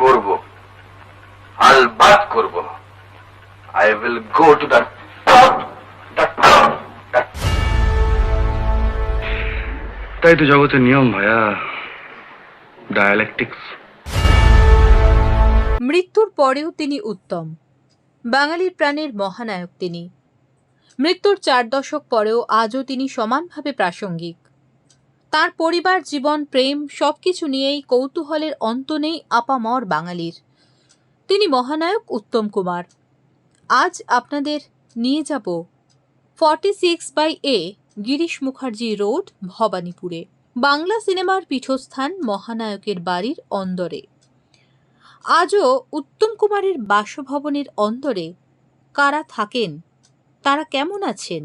করব। আলবাত করব। I will go to the top the top তাই তো জগতের নিয়ম ভাইয়া ডায়ালেকটিক্স মৃত্যুর পরেও তিনি উত্তম। বাঙালির প্রাণের মহানায়ক তিনি। মৃত্যুর চার দশক পরেও আজও তিনি সমানভাবে প্রাসঙ্গিক। তার পরিবার, জীবন, প্রেম সব কিছু নিয়েই কৌতূহলের অন্ত নেই আপামর বাঙালির। তিনি মহানায়ক উত্তম কুমার। আজ আপনাদের নিয়ে যাব forty six by A Girish Mukherjee road, ভবানীপুরে। Bangla সিনেমার পীঠস্থান মহানায়কের বাড়ির অন্দরে। আজও উত্তম কুমারের বাসভবনের অন্দরে কারা থাকেন, তারা কেমন আছেন?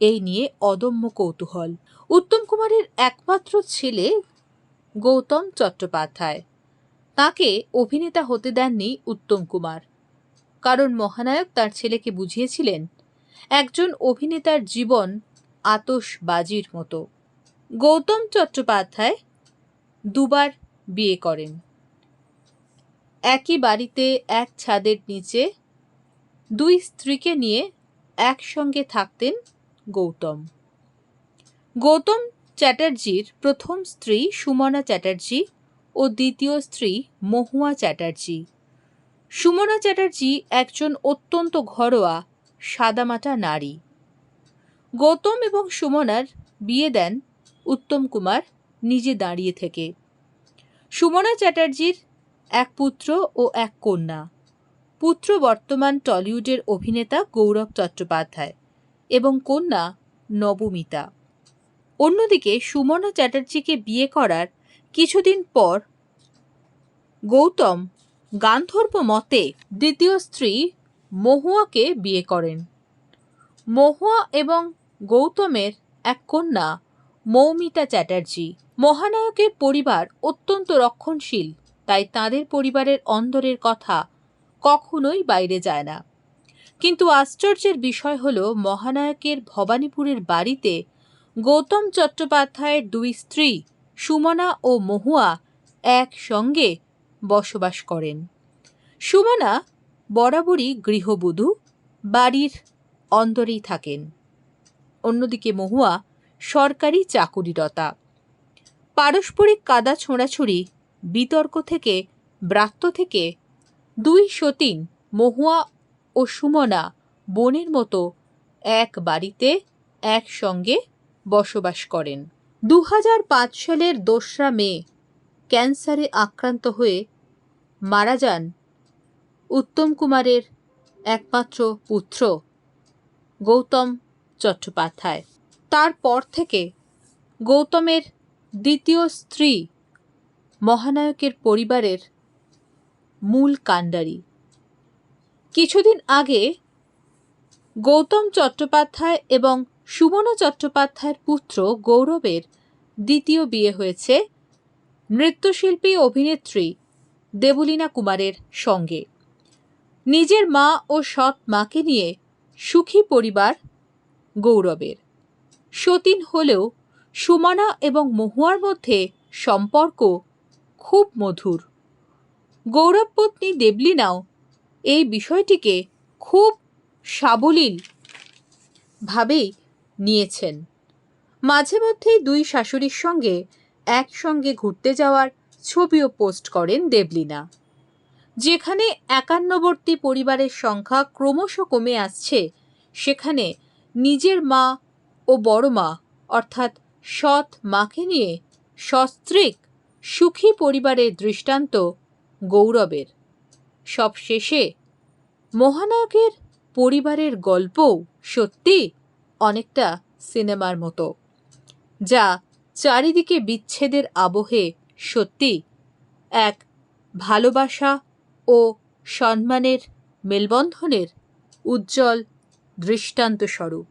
এই নিয়ে অদম্য কৌতূহল। উত্তম কুমারের একমাত্র ছেলে গৌতম চট্টোপাধ্যায়। তাকে অভিনেতা হতে দেননি উত্তম কুমার। কারণ মহানায়ক তার ছেলেকে বুঝিয়েছিলেন, একজন অভিনেতার জীবন আতশবাজির মতো। গৌতম চট্টোপাধ্যায় দুবার বিয়ে করেন। একই বাড়িতে এক ছাদের নিচে দুই স্ত্রীকে নিয়ে একসঙ্গে থাকতেন গৌতম। গৌতম চ্যাটার্জির প্রথম স্ত্রী সুমনা চ্যাটার্জি ও দ্বিতীয় স্ত্রী মহুয়া চ্যাটার্জি। সুমনা চ্যাটার্জি একজন অত্যন্ত ঘরোয়া, সাদামাটা নারী। গৌতম এবং সুমনার বিয়ে দেন উত্তম কুমার নিজে দাঁড়িয়ে থেকে। সুমনা চ্যাটার্জির এক পুত্র ও এক কন্যা। পুত্র বর্তমান টলিউডের অভিনেতা গৌরব চট্টোপাধ্যায়। এবং কন্যা নবমিতা। অন্যদিকে সুমনা চ্যাটার্জিকে বিয়ে করার কিছুদিন পর গৌতম গান্ধর্ব মতে দ্বিতীয় স্ত্রী মহুয়াকে বিয়ে করেন। মহুয়া এবং গৌতমের এক কন্যা মৌমিতা চ্যাটার্জি মহানায়কের পরিবার অত্যন্ত রক্ষণশীল, তাই তাদের পরিবারের অন্দরের কথা কখনোই বাইরে যায় না। কিন্তু আশ্চর্যের বিষয় হল, মহানায়কের ভবানীপুরের বাড়িতে গৌতম চট্টোপাধ্যায়ের দুই স্ত্রী, সুমনা ও মহুয়া, একসঙ্গে বসবাস করেন। সুমনা বরাবরই গৃহবধূ, বাড়ির অন্দরেই থাকেন। অন্যদিকে মহুয়া সরকারি চাকুরিরতা। পারস্পরিক কাদা ছোঁড়াছুড়ি, বিতর্ক থেকে, ব্রাত্য থেকে দুই সতীন মহুয়া ও সুমনা বোনের মতো এক বাড়িতে একসঙ্গে বসবাস করেন। দু হাজার পাঁচ সালের দোসরা মে ক্যান্সারে আক্রান্ত হয়ে মারা যান উত্তম কুমারের একমাত্র পুত্র গৌতম চট্টোপাধ্যায়। তারপর থেকে গৌতমের দ্বিতীয় স্ত্রী মহানায়কের পরিবারের মূল কাণ্ডারি। কিছুদিন আগে গৌতম চট্টোপাধ্যায় এবং সুমনা চট্টোপাধ্যায়ের পুত্র গৌরবের দ্বিতীয় বিয়ে হয়েছে নৃত্যশিল্পী অভিনেত্রী দেবলীনা কুমারের সঙ্গে। নিজের মা ও সৎ মাকে নিয়ে সুখী পরিবার গৌরবের। সতীন হলেও সুমনা এবং মহুয়ার মধ্যে সম্পর্ক খুব মধুর। গৌরব পত্নী দেবলিনাও এই বিষয়টিকে খুব সাবলীল ভাবেই নিয়েছেন। মাঝে মধ্যেই দুই শাশুড়ির সঙ্গে একসঙ্গে ঘুরতে যাওয়ার ছবিও পোস্ট করেন দেবলিনা। যেখানে একান্নবর্তী পরিবারের সংখ্যা ক্রমশ কমে আসছে, সেখানে নিজের মা ও বড় মা, অর্থাৎ সৎ মাকে নিয়ে সস্ত্রিক সুখী পরিবারের দৃষ্টান্ত গৌরবের। সবশেষে। মহানায়কের পরিবারের গল্পও সত্যি অনেকটা সিনেমার মতো, যা চারিদিকে বিচ্ছেদের আবহে সত্যি এক ভালোবাসা ও সম্মানের মেলবন্ধনের উজ্জ্বল দৃষ্টান্ত স্বরূপ